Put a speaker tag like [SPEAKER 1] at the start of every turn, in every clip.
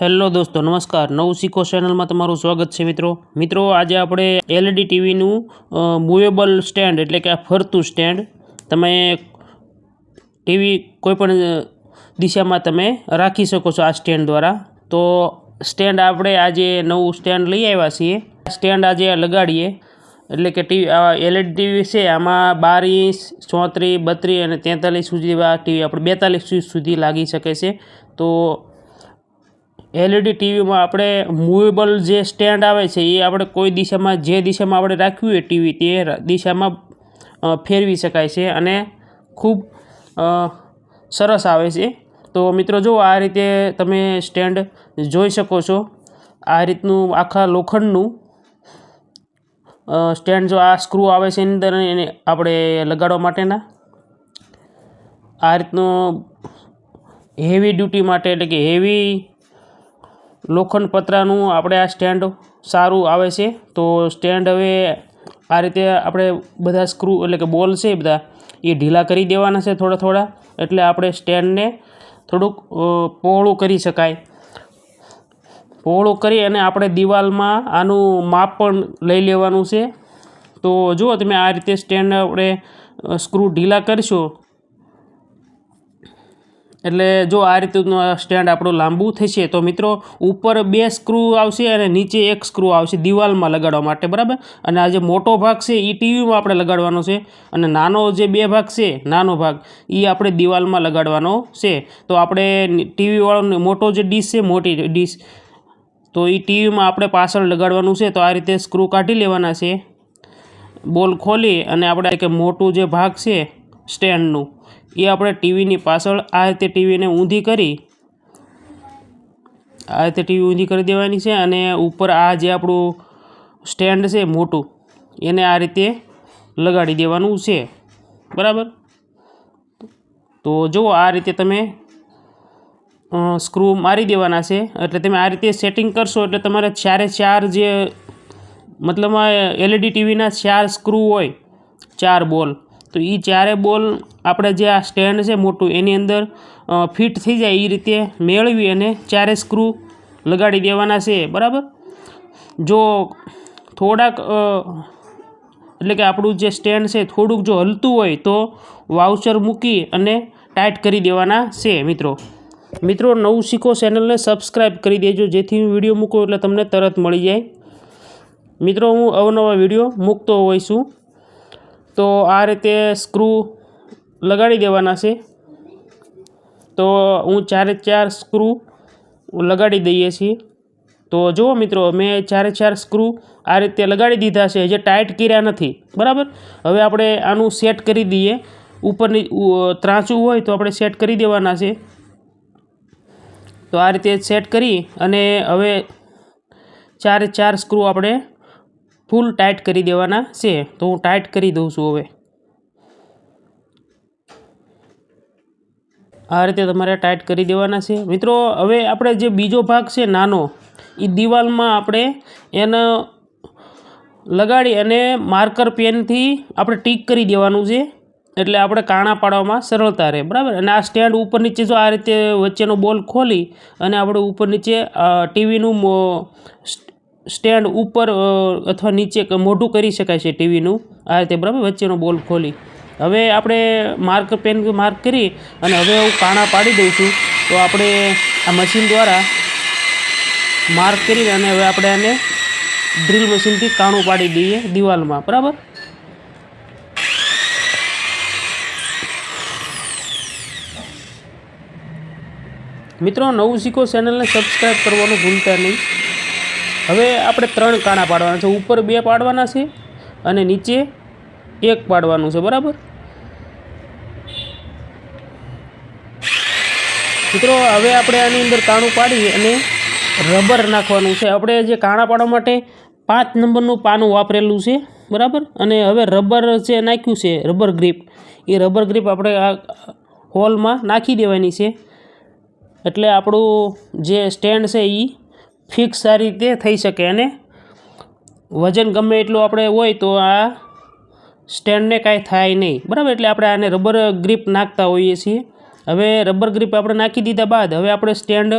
[SPEAKER 1] Hello દોસ્તો, નમસ્કાર. નવું શીખો ચેનલમાં તમારું સ્વાગત છે મિત્રો. મિત્રો, આજે આપણે એલઈડી ટીવીનું મૂવેબલ સ્ટેન્ડ એટલે કે આ ફરતું સ્ટેન્ડ તમે ટીવી કોઈપણ દિશામાં તમે રાખી શકો છો આ સ્ટેન્ડ દ્વારા. તો સ્ટેન્ડ આપણે આજે નવું સ્ટેન્ડ લઈ આવ્યા છીએ. સ્ટેન્ડ આજે લગાડીએ. એટલે કે ટીવી એલઈડી ટીવી છે, આમાં બાર ઇંચ, ચોત્રીસ, બત્રીસ અને તેતાલીસ સુધી ટીવી આપણે બેતાલીસ સુધી લાગી શકે છે. તો એલઈડી ટીવીમાં આપણે મૂવેબલ જે સ્ટેન્ડ આવે છે, એ આપણે કોઈ દિશામાં, જે દિશામાં આપણે રાખ્યું હોય ટીવી, તે દિશામાં ફેરવી શકાય છે અને ખૂબ સરસ આવે છે. તો મિત્રો જો આ રીતે તમે સ્ટેન્ડ જોઈ શકો છો, આ રીતનું આખા લોખંડનું સ્ટેન્ડ જો આ સ્ક્રૂ આવે છે એની અંદર એને આપણે લગાડવા માટેના. આ રીતનું હેવી ડ્યુટી માટે એટલે કે હેવી લોખંડ પતરાનું આપણે આ સ્ટેન્ડ સારું આવે છે. તો સ્ટેન્ડ હવે આ રીતે આપણે બધા સ્ક્રૂ એટલે કે બોલ છે બધા એ ઢીલા કરી દેવાના છે થોડા થોડા. એટલે આપણે સ્ટેન્ડને થોડુંક પહોળું કરી શકાય. પહોળું કરી અને આપણે દિવાલમાં આનું માપ પણ લઈ લેવાનું છે. તો જુઓ તમે આ રીતે સ્ટેન્ડ આપણે સ્ક્રૂ ઢીલા કરશો. એટલે જો આ રીતનું સ્ટેન્ડ આપણું લાંબુ થશે, તો મિત્રો ઉપર બે સ્ક્રૂ આવશે અને નીચે એક સ્ક્રૂ આવશે દિવાલમાં લગાડવા માટે, બરાબર? અને આ જે મોટો ભાગ છે એ ટીવીમાં આપણે લગાડવાનો છે. અને નાનો જે બે ભાગ છે, નાનો ભાગ એ આપણે દિવાલમાં લગાડવાનો છે. તો આપણે ટીવીવાળો મોટો જે ડીશ છે, મોટી ડીશ, તો એ ટીવીમાં આપણે પાછળ લગાડવાનું છે. તો આ રીતે સ્ક્રૂ કાઢી લેવાના છે. બોલ ખોલી અને આપણે કે મોટું જે ભાગ છે સ્ટેન્ડનું. એ આપણે ટીવીની પાછળ આ રીતે ટીવીને ઊંધી કરી, આ રીતે ટીવી ઊંધી કરી દેવાની છે અને ઉપર આ જે આપણું સ્ટેન્ડ છે મોટું, એને આ રીતે લગાડી દેવાનું છે. બરાબર? તો જુઓ આ રીતે તમે સ્ક્રૂ મારી દેવાના છે, એટલે તમે આ રીતે સેટિંગ કરશો એટલે તમારે ચારે ચાર જે મતલબમાં એલઈડી ટીવીના ચાર સ્ક્રૂ હોય, ચાર બોલ તો એ ચારે બોલ, આપણે જે આ સ્ટેન્ડ છે મોટું, એની અંદર ફિટ થઈ જાય એ રીતે મેળવી અને ચારે સ્ક્રૂ લગાડી દેવાના છે, બરાબર? જો થોડાક એટલે કે આપણું જે સ્ટેન્ડ છે થોડુંક જો હલતું હોય તો વાઉચર મૂકી અને ટાઈટ કરી દેવાના છે, મિત્રો. મિત્રો, નવું શીખો ચેનલને સબસ્ક્રાઈબ કરી દેજો, જેથી હું વીડિયો મૂકું એટલે તમને તરત મળી જાય. મિત્રો, હું અવનવા વીડિયો મૂકતો છું તો આ રીતે સ્ક્રૂ લગાડી દેવાના છે. તો હું ચારે ચાર સ્ક્રૂ લગાડી દઈએ છીએ. તો જુઓ મિત્રો, મેં ચારે ચાર સ્ક્રૂ આ રીતે લગાડી દીધા છે જે ટાઈટ કર્યા નથી. બરાબર? હવે આપણે આનું સેટ કરી દઈએ. ઉપરની ત્રાંચું હોય તો આપણે સેટ કરી દેવાના છે. તો આ રીતે સેટ કરી અને હવે ચારે ચાર સ્ક્રૂ આપણે ફૂલ ટાઈટ કરી દેવાના છે, તો હું ટાઈટ કરી દઉં છું હવે. આ રીતે તમારે ટાઈટ કરી દેવાના છે. મિત્રો, હવે આપણે જે બીજો ભાગ છે નાનો એ દિવાલમાં આપણે એને લગાડી અને માર્કર પેનથી આપણે ટીક કરી દેવાનું છે. એટલે આપણે કાણા પાડવામાં સરળતા રહે, બરાબર? અને આ સ્ટેન્ડ ઉપર નીચે જો આ રીતે વચ્ચેનો બોલ ખોલી અને આપણે ઉપર નીચે ટીવીનું સ્ટેન્ડ ઉપર અથવા નીચે મોઢું કરી શકાય છે ટીવીનું. આ રીતે બરાબર વચ્ચેનો બોલ ખોલી. હવે આપણે માર્ક પેન માર્ક કરી અને હવે હું કાણા પાડી દઉં છું. તો આપણે આ મશીન દ્વારા માર્ક કરીને અને હવે આપણે આને ડ્રીલ મશીનથી કાણું પાડી દઈએ દિવાલમાં. બરાબર? મિત્રો, નવું શીખો ચેનલને સબસ્ક્રાઈબ કરવાનું ભૂલતા નહીં. હવે આપણે ત્રણ કાણા પાડવાના છે. ઉપર બે પાડવાના છે અને નીચે એક પાડવાનું છે. બરાબર? મિત્રો, હવે આપણે આની અંદર કાણું પાડી અને રબર નાખવાનું છે. આપણે જે કાણા પાડવા માટે પાંચ નંબરનું પાનું વાપરેલું છે. બરાબર? અને હવે રબર જે નાખ્યું છે, રબર ગ્રીપ, એ રબર ગ્રીપ આપણે આ હોલમાં નાખી દેવાની છે. એટલે આપણું જે સ્ટેન્ડ છે એ ફિક્સ આ રીતે થઈ શકે અને વજન ગમે એટલું આપણે હોય તો આ સ્ટેન્ડને કાંઈ થાય નહીં. બરાબર? એટલે આપણે આને રબર ગ્રીપ નાખતા હોઈએ છીએ. હવે રબર ગ્રીપ આપણે નાખી દીધા બાદ હવે આપણે સ્ટેન્ડ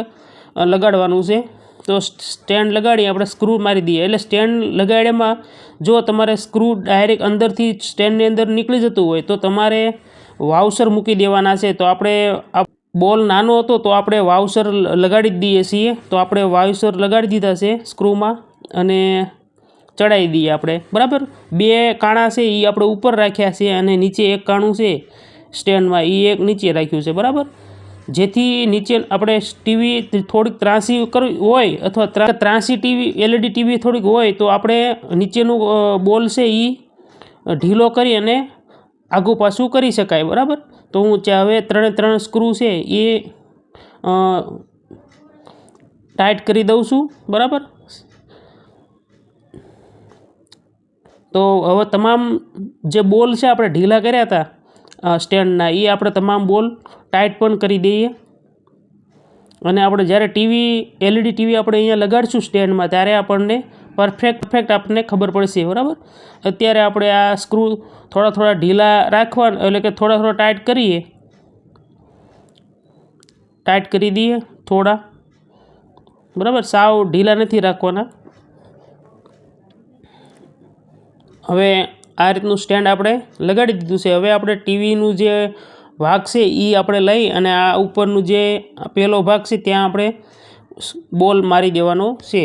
[SPEAKER 1] લગાડવાનું છે. તો સ્ટેન્ડ લગાડી આપણે સ્ક્રૂ મારી દઈએ. એટલે સ્ટેન્ડ લગાડ્યામાં જો તમારે સ્ક્રૂ ડાયરેક્ટ અંદરથી સ્ટેન્ડની અંદર નીકળી જતું હોય તો તમારે વાઉસર મૂકી દેવાના છે. તો આપણે બોલ નાનો હતો તો આપણે વાઉસર લગાડી જ દઈએ છીએ. તો આપણે વાઉસર લગાડી દીધા છે સ્ક્રૂમાં અને ચડાવી દઈએ આપણે. બરાબર? બે કાણા છે એ આપણે ઉપર રાખ્યા છે અને નીચે એક કાણું છે સ્ટેન્ડમાં. એ એક નીચે રાખ્યું છે. બરાબર? જેથી નીચે આપણે ટીવી થોડીક ત્રાસી કરવી હોય અથવા ત્રા- ત્રાસી ટીવી એલઈડી ટીવી થોડીક હોય તો આપણે નીચેનું બોલ છે એ ઢીલો કરી અને આગું પાછું કરી શકાય, બરાબર? તો હું હવે ત્રણે ત્રણ સ્ક્રૂ છે એ ટાઈટ કરી દઉં છું, બરાબર? તો હવે તમામ જે બોલ છે આપણે ઢીલા કર્યા હતા સ્ટેન્ડના, એ આપણે તમામ બોલ ટાઈટ પણ કરી દઈએ. અને આપણે જ્યારે ટીવી એલઈડી ટીવી આપણે અહીંયા લગાડીશું સ્ટેન્ડમાં, ત્યારે આપણને પરફેક્ટ પરફેક્ટ આપણને ખબર પડશે, બરાબર? અત્યારે આપણે આ સ્ક્રૂ થોડા થોડા ઢીલા રાખવા એટલે કે થોડા થોડા ટાઈટ કરીએ. ટાઈટ કરી દઈએ થોડા, બરાબર? સાવ ઢીલા નથી રાખવાના. હવે આ રીતનું સ્ટેન્ડ આપણે લગાડી દીધું છે. હવે આપણે ટીવીનું જે ભાગ છે એ આપણે લઈ અને આ ઉપરનું જે પહેલો ભાગ છે ત્યાં આપણે બોલ મારી દેવાનો છે.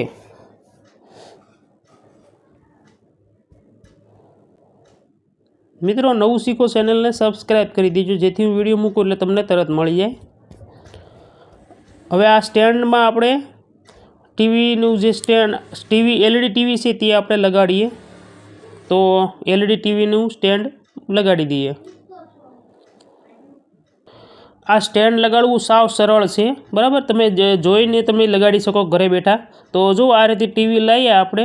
[SPEAKER 1] મિત્રો, નવું શીખો ચેનલને સબસ્ક્રાઈબ કરી દેજો. જેથી હું વીડિયો મૂકું એટલે તમને તરત મળી જાય. હવે આ સ્ટેન્ડમાં આપણે ટીવીનું જે સ્ટેન્ડ, ટીવી, એલઈડી ટીવી છે તે આપણે લગાડીએ. તો એલઈડી ટીવીનું સ્ટેન્ડ લગાડી દઈએ. આ સ્ટેન્ડ લગાડવું સાવ સરળ છે. બરાબર? તમે જોઈને તમે લગાડી શકો ઘરે બેઠા. તો જો આ રીતે ટીવી લઈએ આપણે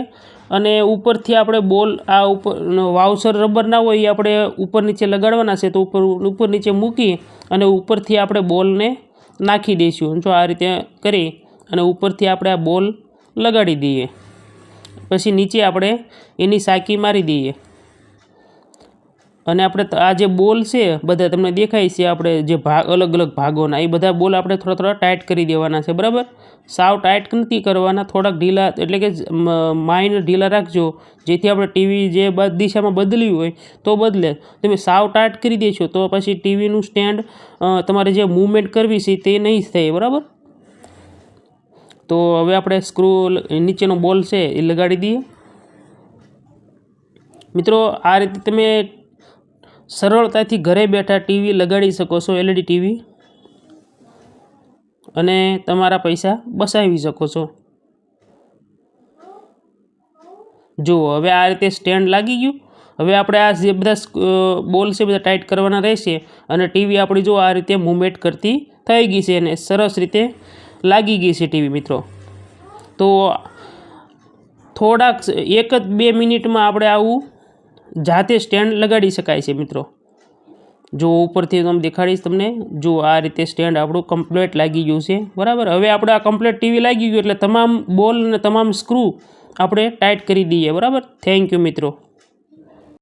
[SPEAKER 1] અને ઉપરથી આપણે બોલ, આ ઉપર વાઉસર રબર ના હોય એ આપણે ઉપર નીચે લગાડવાના છે તો ઉપર ઉપર નીચે મૂકી અને ઉપરથી આપણે બોલને નાખી દઈશું. જો આ રીતે કરી અને ઉપરથી આપણે આ બોલ લગાડી દઈએ. પછી નીચે આપણે એની સાકી મારી દઈએ. અને આપણે આ જે બોલ છે, બધા તમને દેખાય છે, આપણે જે ભાગ, અલગ અલગ ભાગોના, એ બધા બોલ આપણે થોડા થોડા ટાઈટ કરી દેવાના છે, બરાબર? સાવ ટાઈટ નથી કરવાના, થોડાક ઢીલા, એટલે કે માઇન્ડ ઢીલા રાખજો, જેથી આપણે ટીવી જે દિશામાં બદલી હોય, તો બદલે. તમે સાવ ટાઈટ કરી દેશો, તો પછી ટીવીનું સ્ટેન્ડ તમારે જે મૂવમેન્ટ કરવી છે, તે નહીં થાય, બરાબર? તો હવે આપણે સ્ક્રૂ નીચેનો બોલ છે, એ લગાડી દઈએ. મિત્રો, આ રીતે તમે સરળતાથી ઘરે બેઠા ટીવી લગાડી શકો છો એલઈડી ટીવી અને તમારા પૈસા બસાવી શકો છો. જુઓ, હવે આ રીતે સ્ટેન્ડ લાગી ગયું. હવે આપણે આ જે બધા બોલ છે બધા ટાઈટ કરવાના રહેશે અને ટીવી આપણી જો આ રીતે મૂવમેન્ટ કરતી થઈ ગઈ છે અને સરસ રીતે લાગી ગઈ છે ટીવી મિત્રો. તો થોડાક એક જ બે મિનિટમાં આપણે આવું જાતે સ્ટેન્ડ લગાડી શકાય છે મિત્રો. જો ઉપરથી હું દેખાડીશ તમને, જો આ રીતે સ્ટેન્ડ આપણું કમ્પ્લેટ લાગી ગયું છે. બરાબર? હવે આપણે આ કમ્પ્લેટ ટીવી લાગી ગયું, એટલે તમામ બોલ અને તમામ સ્ક્રૂ આપણે ટાઈટ કરી દઈએ. બરાબર? થેન્ક યુ મિત્રો.